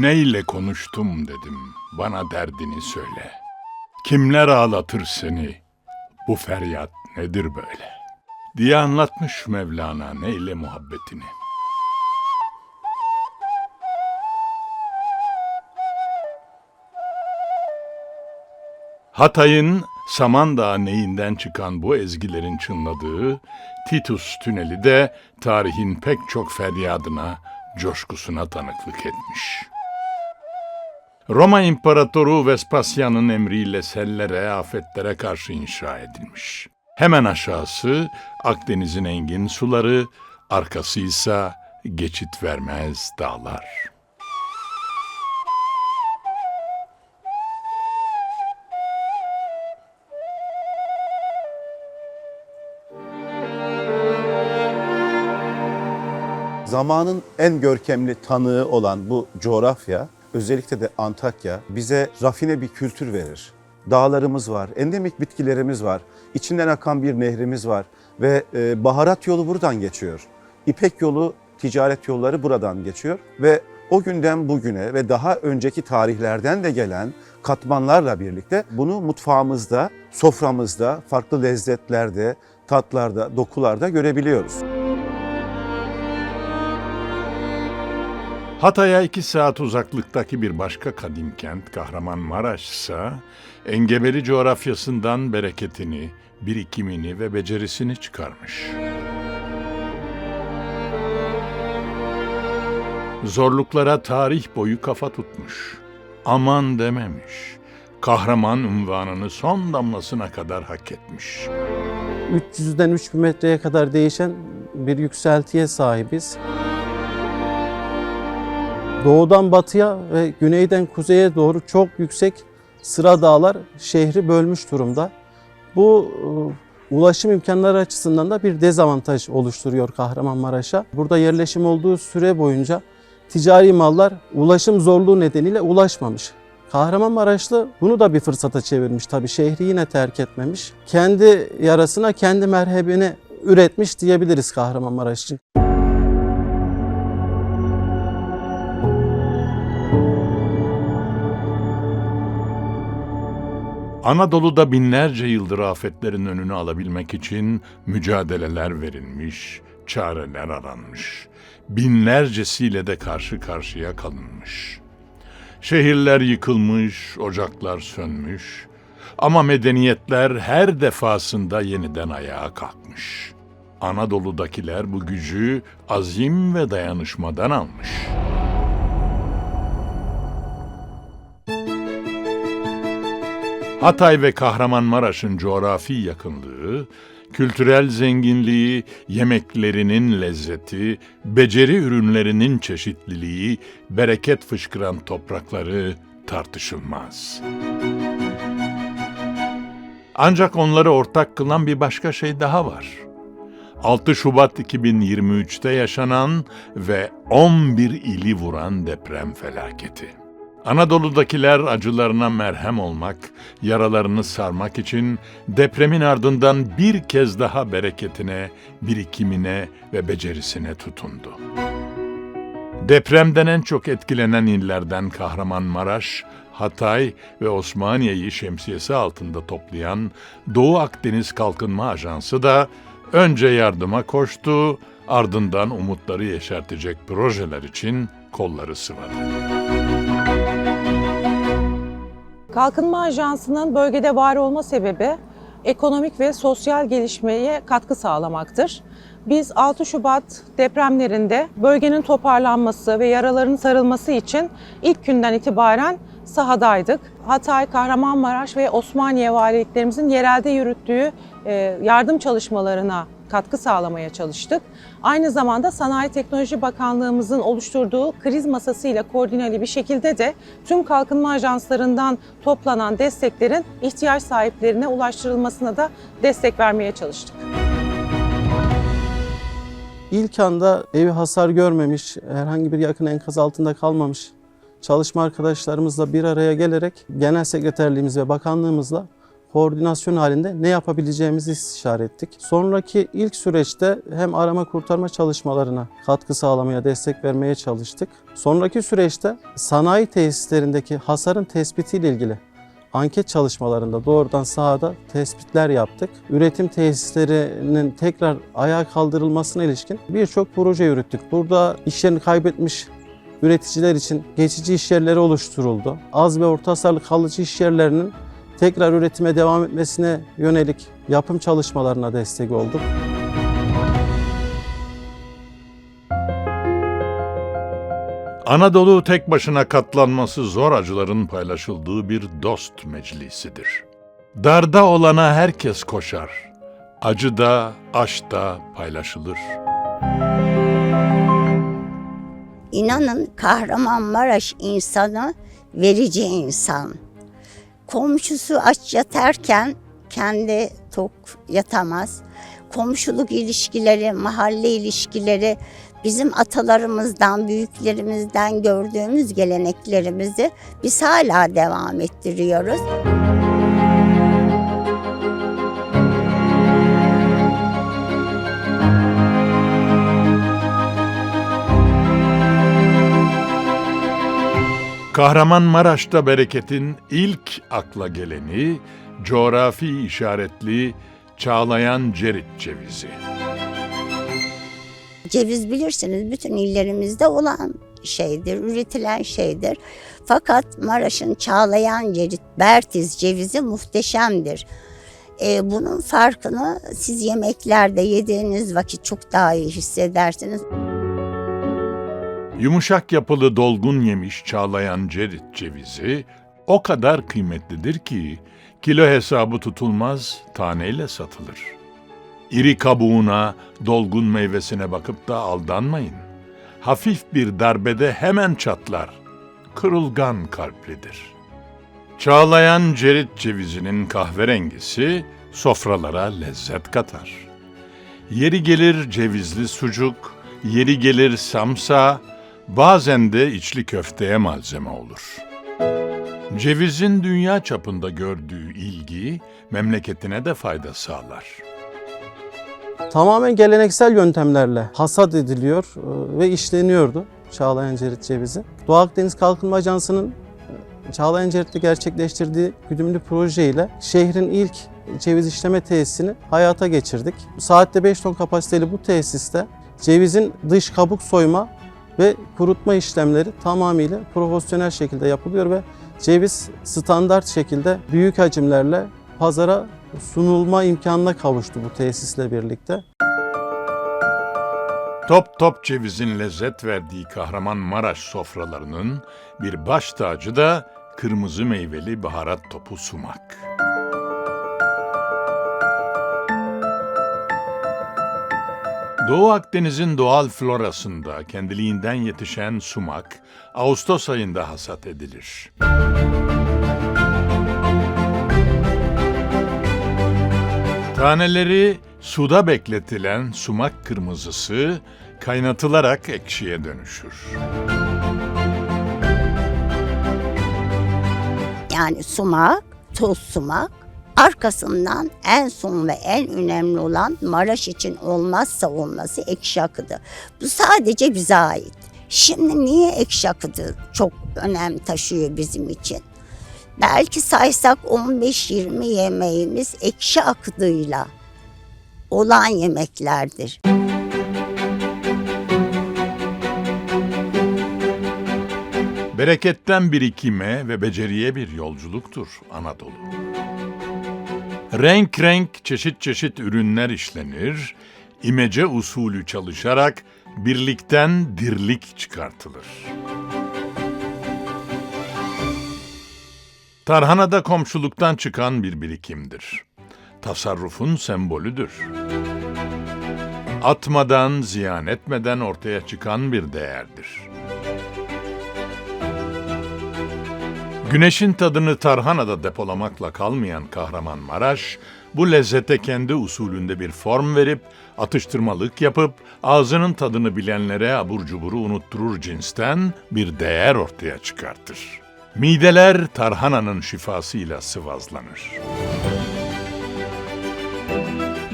Neyle konuştum dedim, bana derdini söyle. Kimler ağlatır seni, bu feryat nedir böyle? Diye anlatmış Mevlana neyle muhabbetini. Hatay'ın Samandağ neyinden çıkan bu ezgilerin çınladığı Titus Tüneli de tarihin pek çok feryadına, coşkusuna tanıklık etmiş. Roma İmparatoru Vespasyan'ın emriyle sellere, afetlere karşı inşa edilmiş. Hemen aşağısı Akdeniz'in engin suları, arkası ise geçit vermez dağlar. Zamanın en görkemli tanığı olan bu coğrafya, özellikle de Antakya bize rafine bir kültür verir. Dağlarımız var, endemik bitkilerimiz var, içinden akan bir nehrimiz var ve e, baharat yolu buradan geçiyor. İpek yolu, ticaret yolları buradan geçiyor ve o günden bugüne ve daha önceki tarihlerden de gelen katmanlarla birlikte bunu mutfağımızda, soframızda, farklı lezzetlerde, tatlarda, dokularda görebiliyoruz. Hatay'a iki saat uzaklıktaki bir başka kadim kent Kahramanmaraş ise engebeli coğrafyasından bereketini, birikimini ve becerisini çıkarmış. Zorluklara tarih boyu kafa tutmuş. Aman dememiş. Kahraman unvanını son damlasına kadar hak etmiş. 300'den 3000 metreye kadar değişen bir yükseltiye sahibiz. Doğudan batıya ve güneyden kuzeye doğru çok yüksek sıra dağlar şehri bölmüş durumda. Bu e, ulaşım imkanları açısından da bir dezavantaj oluşturuyor Kahramanmaraş'a. Burada yerleşim olduğu süre boyunca ticari mallar ulaşım zorluğu nedeniyle ulaşmamış. Kahramanmaraşlı bunu da bir fırsata çevirmiş tabii şehri yine terk etmemiş. Kendi yarasına kendi merhebini üretmiş diyebiliriz Kahramanmaraş için. Anadolu'da binlerce yıldır afetlerin önünü alabilmek için mücadeleler verilmiş, çareler aranmış. Binlercesiyle de karşı karşıya kalınmış. Şehirler yıkılmış, ocaklar sönmüş. Ama medeniyetler her defasında yeniden ayağa kalkmış. Anadolu'dakiler bu gücü azim ve dayanışmadan almış. Hatay ve Kahramanmaraş'ın coğrafi yakınlığı, kültürel zenginliği, yemeklerinin lezzeti, beceri ürünlerinin çeşitliliği, bereket fışkıran toprakları tartışılmaz. Ancak onları ortak kılan bir başka şey daha var. 6 Şubat 2023'te yaşanan ve 11 ili vuran deprem felaketi. Anadolu'dakiler acılarına merhem olmak, yaralarını sarmak için depremin ardından bir kez daha bereketine, birikimine ve becerisine tutundu. Depremden en çok etkilenen illerden Kahramanmaraş, Hatay ve Osmaniye'yi şemsiyesi altında toplayan Doğu Akdeniz Kalkınma Ajansı da önce yardıma koştu, ardından umutları yeşertecek projeler için kolları sıvadı. Kalkınma Ajansı'nın bölgede var olma sebebi ekonomik ve sosyal gelişmeye katkı sağlamaktır. Biz 6 Şubat depremlerinde bölgenin toparlanması ve yaraların sarılması için ilk günden itibaren sahadaydık. Hatay, Kahramanmaraş ve Osmaniye valiliklerimizin yerelde yürüttüğü e, yardım çalışmalarına katkı sağlamaya çalıştık. Aynı zamanda Sanayi Teknoloji Bakanlığımızın oluşturduğu kriz masasıyla koordineli bir şekilde de tüm kalkınma ajanslarından toplanan desteklerin ihtiyaç sahiplerine ulaştırılmasına da destek vermeye çalıştık. İlk anda evi hasar görmemiş, herhangi bir yakın enkaz altında kalmamış çalışma arkadaşlarımızla bir araya gelerek genel sekreterliğimiz ve bakanlığımızla koordinasyon halinde ne yapabileceğimizi istişare ettik. Sonraki ilk süreçte hem arama kurtarma çalışmalarına katkı sağlamaya, destek vermeye çalıştık. Sonraki süreçte sanayi tesislerindeki hasarın tespitiyle ilgili anket çalışmalarında doğrudan sahada tespitler yaptık. Üretim tesislerinin tekrar ayağa kaldırılmasına ilişkin birçok proje yürüttük. Burada iş yerini kaybetmiş üreticiler için geçici iş yerleri oluşturuldu. Az ve orta hasarlı kalıcı iş yerlerinin tekrar üretime devam etmesine yönelik yapım çalışmalarına destek olduk. Anadolu tek başına katlanması zor acıların paylaşıldığı bir dost meclisidir. Darda olana herkes koşar. Acıda, aşkta paylaşılır. İnanın Kahramanmaraş insanı verici insan. Komşusu aç yatarken kendi tok yatamaz. Komşuluk ilişkileri, mahalle ilişkileri bizim atalarımızdan, büyüklerimizden gördüğümüz geleneklerimizi biz hala devam ettiriyoruz. Kahramanmaraş'ta bereketin ilk akla geleni coğrafi işaretli çağlayan cerit cevizi. Ceviz bilirsiniz bütün illerimizde olan şeydir, üretilen şeydir. Fakat Maraş'ın Çağlayan Cerit, Bertiz cevizi muhteşemdir. Ee, bunun farkını siz yemeklerde yediğiniz vakit çok daha iyi hissedersiniz. Yumuşak yapılı dolgun yemiş çağlayan cerit cevizi o kadar kıymetlidir ki kilo hesabı tutulmaz taneyle satılır. İri kabuğuna, dolgun meyvesine bakıp da aldanmayın. Hafif bir darbede hemen çatlar. Kırılgan kalplidir. Çağlayan cerit cevizinin kahverengisi sofralara lezzet katar. Yeri gelir cevizli sucuk, yeri gelir samsa, bazen de içli köfteye malzeme olur. Cevizin dünya çapında gördüğü ilgi memleketine de fayda sağlar. Tamamen geleneksel yöntemlerle hasat ediliyor e, ve işleniyordu Çağlayan Cerit cevizi. Doğu Akdeniz Kalkınma Ajansı'nın e, Çağlayan Cerit'te gerçekleştirdiği güdümlü proje ile şehrin ilk ceviz işleme tesisini hayata geçirdik. Saatte 5 ton kapasiteli bu tesiste cevizin dış kabuk soyma ve kurutma işlemleri tamamıyla profesyonel şekilde yapılıyor ve ceviz standart şekilde büyük hacimlerle pazara sunulma imkanına kavuştu bu tesisle birlikte. Top top cevizin lezzet verdiği Kahramanmaraş sofralarının bir baş tacı da kırmızı meyveli baharat topu sumak. Doğu Akdeniz'in doğal florasında kendiliğinden yetişen sumak Ağustos ayında hasat edilir. Taneleri suda bekletilen sumak kırmızısı kaynatılarak ekşiye dönüşür. Yani sumak, toz sumak, arkasından en son ve en önemli olan Maraş için olmazsa olması ekşi akıdı. Bu sadece bize ait. Şimdi niye ekşi akıdı çok önem taşıyor bizim için? Belki saysak 15-20 yemeğimiz ekşi akıdıyla olan yemeklerdir. Bereketten birikime ve beceriye bir yolculuktur Anadolu. Renk renk çeşit çeşit ürünler işlenir, imece usulü çalışarak birlikten dirlik çıkartılır. Tarhana da komşuluktan çıkan bir birikimdir. Tasarrufun sembolüdür. Atmadan, ziyan etmeden ortaya çıkan bir değerdir. Güneşin tadını tarhanada depolamakla kalmayan Kahramanmaraş, bu lezzete kendi usulünde bir form verip, atıştırmalık yapıp, ağzının tadını bilenlere abur cuburu unutturur cinsten bir değer ortaya çıkartır. Mideler tarhananın şifasıyla sıvazlanır.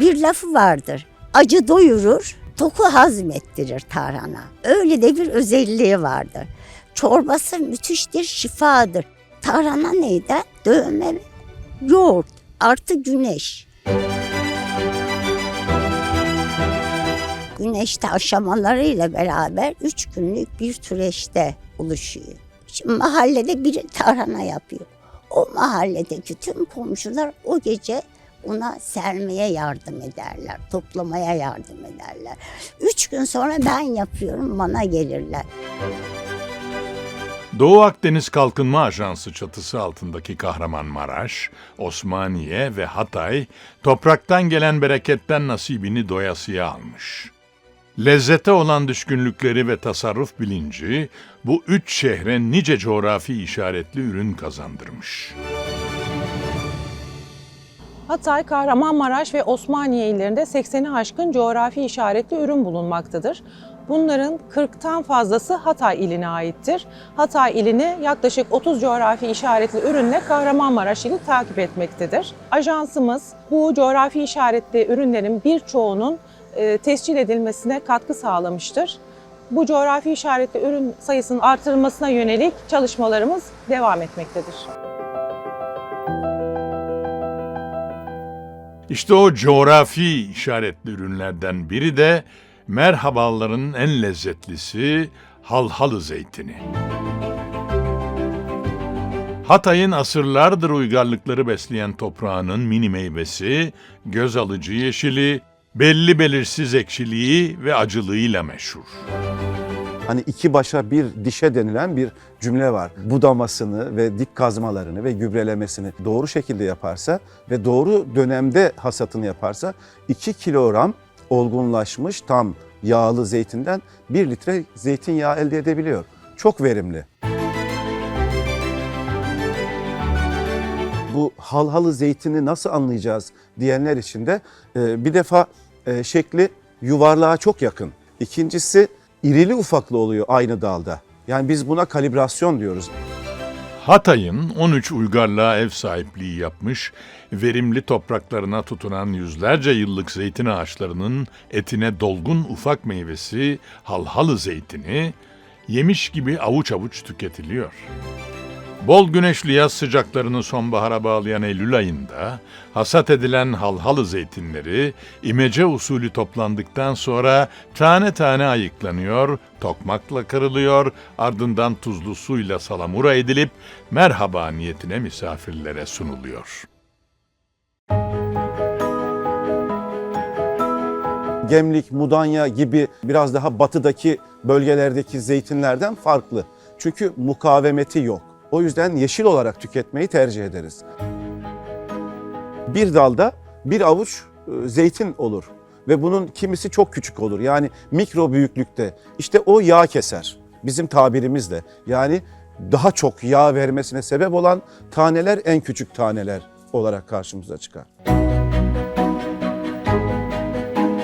Bir lafı vardır. Acı doyurur, toku hazmettirir tarhana. Öyle de bir özelliği vardır. Çorbası müthiştir, şifadır. Tarhana neydi? Dövme, yoğurt, artı güneş. Güneşte aşamalarıyla beraber üç günlük bir süreçte oluşuyor. Şimdi mahallede biri tarhana yapıyor. O mahalledeki tüm komşular o gece ona sermeye yardım ederler, toplamaya yardım ederler. Üç gün sonra ben yapıyorum, bana gelirler. Doğu Akdeniz Kalkınma Ajansı çatısı altındaki Kahramanmaraş, Osmaniye ve Hatay topraktan gelen bereketten nasibini doyasıya almış. Lezzete olan düşkünlükleri ve tasarruf bilinci bu üç şehre nice coğrafi işaretli ürün kazandırmış. Hatay, Kahramanmaraş ve Osmaniye illerinde 80'i aşkın coğrafi işaretli ürün bulunmaktadır. Bunların 40'tan fazlası Hatay iline aittir. Hatay ilini yaklaşık 30 coğrafi işaretli ürünle Kahramanmaraş ili takip etmektedir. Ajansımız bu coğrafi işaretli ürünlerin birçoğunun e, tescil edilmesine katkı sağlamıştır. Bu coğrafi işaretli ürün sayısının artırılmasına yönelik çalışmalarımız devam etmektedir. İşte o coğrafi işaretli ürünlerden biri de merhabaların en lezzetlisi halhalı zeytini. Hatay'ın asırlardır uygarlıkları besleyen toprağının mini meyvesi, göz alıcı yeşili, belli belirsiz ekşiliği ve acılığıyla meşhur. Hani iki başa bir dişe denilen bir cümle var. Budamasını ve dik kazmalarını ve gübrelemesini doğru şekilde yaparsa ve doğru dönemde hasatını yaparsa 2 kilogram olgunlaşmış tam yağlı zeytinden 1 litre zeytinyağı elde edebiliyor. Çok verimli. Bu halhalı zeytini nasıl anlayacağız diyenler için de e, bir defa e, şekli yuvarlığa çok yakın. İkincisi irili ufaklı oluyor aynı dalda. Yani biz buna kalibrasyon diyoruz. Hatay'ın 13 uygarlığa ev sahipliği yapmış, verimli topraklarına tutunan yüzlerce yıllık zeytin ağaçlarının etine dolgun ufak meyvesi halhalı zeytini yemiş gibi avuç avuç tüketiliyor. Bol güneşli yaz sıcaklarını sonbahara bağlayan Eylül ayında hasat edilen halhalı zeytinleri imece usulü toplandıktan sonra tane tane ayıklanıyor, tokmakla kırılıyor, ardından tuzlu suyla salamura edilip merhaba niyetine misafirlere sunuluyor. Gemlik, Mudanya gibi biraz daha batıdaki bölgelerdeki zeytinlerden farklı. Çünkü mukavemeti yok. O yüzden yeşil olarak tüketmeyi tercih ederiz. Bir dalda bir avuç e, zeytin olur ve bunun kimisi çok küçük olur. Yani mikro büyüklükte. İşte o yağ keser. Bizim tabirimizle. Yani daha çok yağ vermesine sebep olan taneler en küçük taneler olarak karşımıza çıkar.